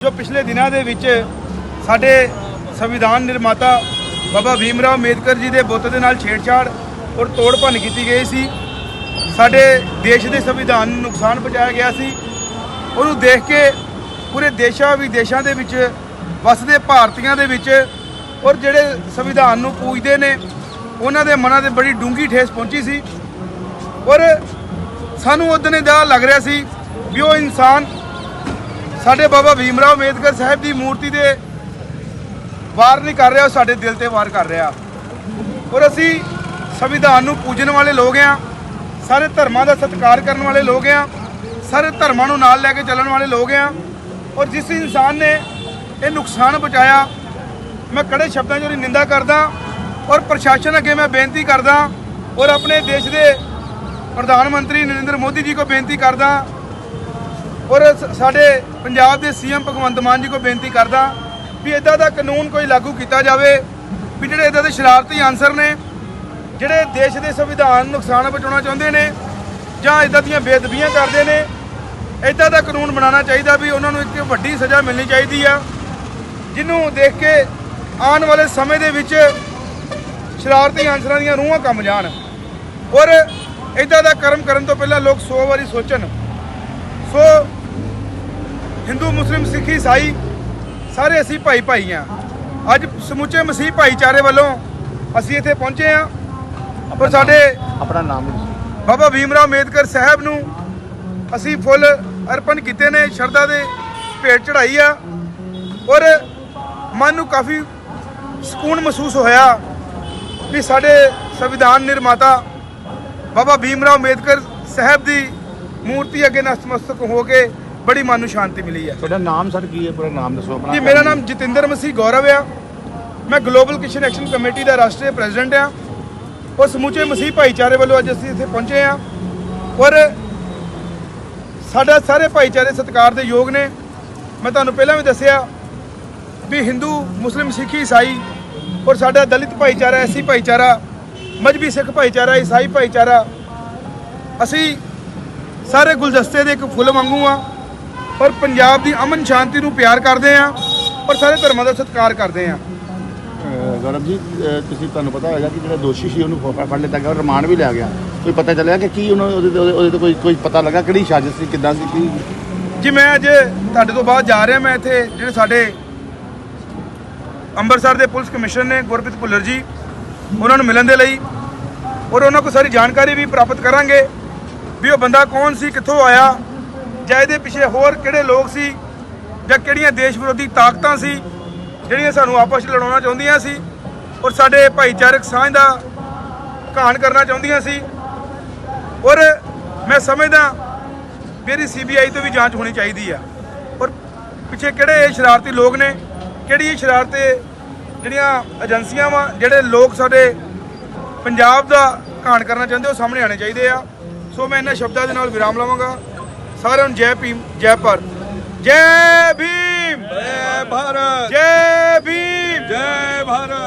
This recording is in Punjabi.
ਜੋ ਪਿਛਲੇ ਦਿਨਾਂ ਦੇ ਵਿੱਚ ਸਾਡੇ ਸੰਵਿਧਾਨ ਨਿਰਮਾਤਾ ਬਾਬਾ ਭੀਮ ਰਾਓ ਅੰਬੇਦਕਰ ਜੀ ਦੇ ਬੁੱਤ ਦੇ ਨਾਲ ਛੇੜਛਾੜ ਔਰ ਤੋੜ ਭੰਨ ਕੀਤੀ ਗਈ ਸੀ। ਸਾਡੇ ਦੇਸ਼ ਦੇ ਸੰਵਿਧਾਨ ਨੂੰ ਨੁਕਸਾਨ ਪਹੁੰਚਾਇਆ ਗਿਆ ਸੀ। ਉਹਨੂੰ ਦੇਖ ਕੇ ਪੂਰੇ ਦੇਸ਼ਾਂ ਵਿਦੇਸ਼ਾਂ ਦੇ ਵਿੱਚ ਵਸਦੇ ਭਾਰਤੀਆਂ ਦੇ ਵਿੱਚ ਔਰ ਜਿਹੜੇ ਸੰਵਿਧਾਨ ਨੂੰ ਪੂਜਦੇ ਨੇ, ਉਹਨਾਂ ਦੇ ਮਨਾਂ ਤੇ ਬੜੀ ਡੂੰਗੀ ਠੇਸ ਪਹੁੰਚੀ ਸੀ। ਔਰ ਸਾਨੂੰ ਉਦੋਂ ਇਹਦਾ ਲੱਗ ਰਿਹਾ ਸੀ ਵੀ ਉਹ ਇਨਸਾਨ ਸਾਡੇ ਬਾਬਾ ਭੀਮ ਰਾਓ ਅੰਬੇਦਕਰ ਸਾਹਿਬ ਦੀ ਮੂਰਤੀ ਦੇ ਵਾਰ ਨਹੀਂ ਕਰ ਰਿਹਾ, ਉਹ ਸਾਡੇ ਦਿਲ ਤੇ ਵਾਰ ਕਰ ਰਿਹਾ। ਔਰ ਅਸੀਂ ਸੰਵਿਧਾਨ ਨੂੰ ਪੂਜਣ ਵਾਲੇ ਲੋਕ ਆ ਸਾਰੇ ਧਰਮਾਂ ਦਾ ਸਤਿਕਾਰ ਕਰਨ ਵਾਲੇ ਲੋਕ ਆ ਸਾਰੇ ਧਰਮਾਂ ਨੂੰ ਨਾਲ ਲੈ ਕੇ ਚੱਲਣ ਵਾਲੇ ਲੋਕ ਆ ਔਰ ਜਿਸ ਇਨਸਾਨ ਨੇ ਇਹ ਨੁਕਸਾਨ ਪਹੁੰਚਾਇਆ, ਮੈਂ ਕੜੇ ਸ਼ਬਦਾਂ 'ਚ ਉਹਦੀ ਨਿੰਦਾ ਕਰਦਾ ਔਰ ਪ੍ਰਸ਼ਾਸਨ ਅੱਗੇ ਮੈਂ ਬੇਨਤੀ ਕਰਦਾ ਔਰ ਆਪਣੇ ਦੇਸ਼ ਦੇ ਪ੍ਰਧਾਨ ਮੰਤਰੀ ਨਰਿੰਦਰ ਮੋਦੀ ਜੀ ਕੋ ਬੇਨਤੀ ਕਰਦਾ ਔਰ ਸਾਡੇ ਪੰਜਾਬ ਦੇ ਸੀਐਮ ਭਗਵੰਤ ਮਾਨ ਜੀ ਕੋ ਬੇਨਤੀ ਕਰਦਾ ਵੀ ਇਦਾਂ ਦਾ ਕਾਨੂੰਨ ਕੋਈ ਲਾਗੂ ਕੀਤਾ ਜਾਵੇ ਵੀ ਜਿਹੜੇ ਇਦਾਂ ਦੇ ਸ਼ਰਾਰਤੀ ਆਨਸਰ ਨੇ, ਜਿਹੜੇ ਦੇਸ਼ ਦੇ ਸੰਵਿਧਾਨ ਨੂੰ ਨੁਕਸਾਨ ਪਹੁੰਚਾਉਣਾ ਚਾਹੁੰਦੇ ਨੇ ਜਾਂ ਇਦਾਂ ਦੀਆਂ ਬੇਦਬੀਆਂ ਕਰਦੇ ਨੇ ਇਦਾਂ ਦਾ ਕਾਨੂੰਨ ਬਣਾਉਣਾ ਚਾਹੀਦਾ ਵੀ ਉਹਨਾਂ ਨੂੰ ਇੱਕ ਵੱਡੀ ਸਜ਼ਾ ਮਿਲਣੀ ਚਾਹੀਦੀ ਆ, ਜਿਹਨੂੰ ਦੇਖ ਕੇ ਆਉਣ ਵਾਲੇ ਸਮੇਂ ਦੇ ਵਿੱਚ ਸ਼ਰਾਰਤੀ ਆਨਸਰਾਂ ਦੀਆਂ ਰੂਹਾਂ ਕੰਮ ਜਾਣ। ਔਰ ਇਦਾਂ ਦਾ ਕਰਮ ਕਰਨ ਤੋਂ ਪਹਿਲਾਂ ਲੋਕ 100 ਵਾਰੀ ਸੋਚਣ। ਸੋ ਹਿੰਦੂ ਮੁਸਲਿਮ ਸਿੱਖ ਈਸਾਈ ਸਾਰੇ ਅਸੀਂ ਭਾਈ ਭਾਈ ਆ ਅੱਜ ਸਮੁੱਚੇ ਮਸੀਹ ਭਾਈਚਾਰੇ ਵੱਲੋਂ ਅਸੀਂ ਇੱਥੇ ਪਹੁੰਚੇ ਆ ਪਰ ਸਾਡੇ ਆਪਣਾ ਨਾਮ ਬਾਬਾ ਭੀਮ ਰਾਓ ਅੰਬੇਦਕਰ ਸਾਹਿਬ ਨੂੰ ਅਸੀਂ ਫੁੱਲ ਅਰਪਣ ਕੀਤੇ ਨੇ ਸ਼ਰਧਾ ਦੇ ਭੇਟ ਚੜਾਈ ਆ। ਔਰ ਮਨ ਨੂੰ ਕਾਫੀ ਸਕੂਨ ਮਹਿਸੂਸ ਹੋਇਆ ਵੀ ਸਾਡੇ ਸੰਵਿਧਾਨ ਨਿਰਮਾਤਾ ਬਾਬਾ ਭੀਮ ਰਾਓ ਅੰਬੇਦਕਰ ਸਾਹਿਬ ਦੀ ਮੂਰਤੀ ਅੱਗੇ ਨਤਮਸਤਕ ਹੋ ਕੇ ਬੜੀ ਮਨ ਨੂੰ ਸ਼ਾਂਤੀ ਮਿਲੀ ਆ। ਤੁਹਾਡਾ ਨਾਮ ਸਰ ਕੀ ਹੈ? ਪੂਰਾ ਨਾਮ ਦੱਸੋ ਆਪਣਾ। ਜੀ ਮੇਰਾ ਨਾਮ ਜਤਿੰਦਰ ਮਸੀਹ ਗੌਰਵ ਆ। ਮੈਂ ਗਲੋਬਲ ਕਿਸ਼ਨ ਐਕਸ਼ਨ ਕਮੇਟੀ ਦਾ ਰਾਸ਼ਟਰੀ ਪ੍ਰੈਜ਼ੀਡੈਂਟ ਆ। ਔਰ ਸਮੁੱਚੇ ਮਸੀਹ ਭਾਈਚਾਰੇ ਵੱਲੋਂ ਅੱਜ ਅਸੀਂ ਇੱਥੇ ਪਹੁੰਚੇ ਆ। ਔਰ ਸਾਡਾ ਸਾਰੇ ਭਾਈਚਾਰੇ ਸਤਿਕਾਰ ਦੇ ਯੋਗ ਨੇ। ਮੈਂ ਤੁਹਾਨੂੰ ਪਹਿਲਾਂ ਵੀ ਦੱਸਿਆ ਵੀ ਹਿੰਦੂ ਮੁਸਲਿਮ ਸਿੱਖ ਈਸਾਈ ਔਰ ਸਾਡਾ ਦਲਿਤ ਭਾਈਚਾਰਾ ਐਸੀ ਭਾਈਚਾਰਾ ਮਜਬੀ ਸਿੱਖ ਭਾਈਚਾਰਾ ਈਸਾਈ ਭਾਈਚਾਰਾ ਅਸੀਂ ਸਾਰੇ ਗੁਲਦਸਤੇ ਦੇ ਇੱਕ ਫੁੱਲ ਵਾਂਗੂ ਆ। ਔਰ ਪੰਜਾਬ ਦੀ ਅਮਨ ਸ਼ਾਂਤੀ ਨੂੰ ਪਿਆਰ ਕਰਦੇ ਆ ਔਰ ਸਾਰੇ ਧਰਮਾਂ ਦਾ ਸਤਿਕਾਰ ਕਰਦੇ ਆ ਗੌਰਵ ਜੀ ਤੁਸੀਂ ਤੁਹਾਨੂੰ ਪਤਾ ਹੋਏਗਾ ਕਿ ਜਿਹੜਾ ਦੋਸ਼ੀ ਸੀ ਉਹਨੂੰ ਫੜ ਲਿੱਤਾ ਗਿਆ ਔਰ ਰਿਮਾਂਡ ਵੀ ਲਿਆ ਗਿਆ। ਕੋਈ ਪਤਾ ਚੱਲਿਆ ਕਿ ਕੀ ਉਹਨਾਂ ਉਹਦੇ ਉਹਦੇ- ਉਹਦੇ ਤੋਂ ਕੋਈ ਕੋਈ ਪਤਾ ਲੱਗਾ? ਕਿਹੜੀ ਸਾਜ਼ਿਸ਼ ਸੀ? ਕਿੱਦਾਂ ਸੀ? ਕੀ ਜੀ ਮੈਂ ਅੱਜ ਤੁਹਾਡੇ ਤੋਂ ਬਾਅਦ ਜਾ ਰਿਹਾ। ਮੈਂ ਇੱਥੇ ਜਿਹੜੇ ਸਾਡੇ ਅੰਮ੍ਰਿਤਸਰ ਦੇ ਪੁਲਿਸ ਕਮਿਸ਼ਨਰ ਨੇ ਗੁਰਪ੍ਰੀਤ ਭੁੱਲਰ ਜੀ ਉਹਨਾਂ ਨੂੰ ਮਿਲਣ ਦੇ ਲਈ ਔਰ ਉਹਨਾਂ ਕੋਲ ਸਾਰੀ ਜਾਣਕਾਰੀ ਵੀ ਪ੍ਰਾਪਤ ਕਰਾਂਗੇ ਵੀ ਉਹ ਬੰਦਾ ਕੌਣ ਸੀ ਕਿੱਥੋਂ ਆਇਆ। ਜਾਂ ਇਹਦੇ ਪਿੱਛੇ ਹੋਰ ਕਿਹੜੇ ਲੋਕ ਸੀ ਜਾਂ ਕਿਹੜੀਆਂ ਦੇਸ਼ ਵਿਰੋਧੀ ਤਾਕਤਾਂ ਸੀ ਜਿਹੜੀਆਂ ਸਾਨੂੰ ਆਪਸ ਵਿੱਚ ਲੜਾਉਣਾ ਚਾਹੁੰਦੀਆਂ ਸੀ ਔਰ ਸਾਡੇ ਭਾਈਚਾਰਕ ਸਾਂਝ ਦਾ ਘਾਣ ਕਰਨਾ ਚਾਹੁੰਦੀਆਂ ਸੀ? ਔਰ ਮੈਂ ਸਮਝਦਾ ਮੇਰੀ ਸੀਬੀਆਈ ਤੋਂ ਵੀ ਜਾਂਚ ਹੋਣੀ ਚਾਹੀਦੀ ਆ। ਔਰ ਪਿੱਛੇ ਕਿਹੜੇ ਇਹ ਸ਼ਰਾਰਤੀ ਲੋਕ ਨੇ? ਕਿਹੜੀ ਇਹ ਸ਼ਰਾਰਤੇ ਜਿਹੜੀਆਂ ਏਜੰਸੀਆਂ ਵਾ, ਜਿਹੜੇ ਲੋਕ ਸਾਡੇ ਪੰਜਾਬ ਦਾ ਘਾਣ ਕਰਨਾ ਚਾਹੁੰਦੇ, ਉਹ ਸਾਹਮਣੇ ਆਣੇ ਚਾਹੀਦੇ ਆ। ਸੋ ਮੈਂ ਇਹਨਾਂ ਸ਼ਬਦਾਂ ਦੇ ਨਾਲ ਵਿਰਾਮ ਲਵਾਂਗਾ। ਸਾਰਿਆਂ ਨੂੰ ਜੈ ਭੀਮ ਜੈ ਭਾਰਤ। ਜੈ ਭੀਮ! ਜੈ ਭਾਰਤ। ਜੈ ਭੀਮ! ਜੈ ਭਾਰਤ।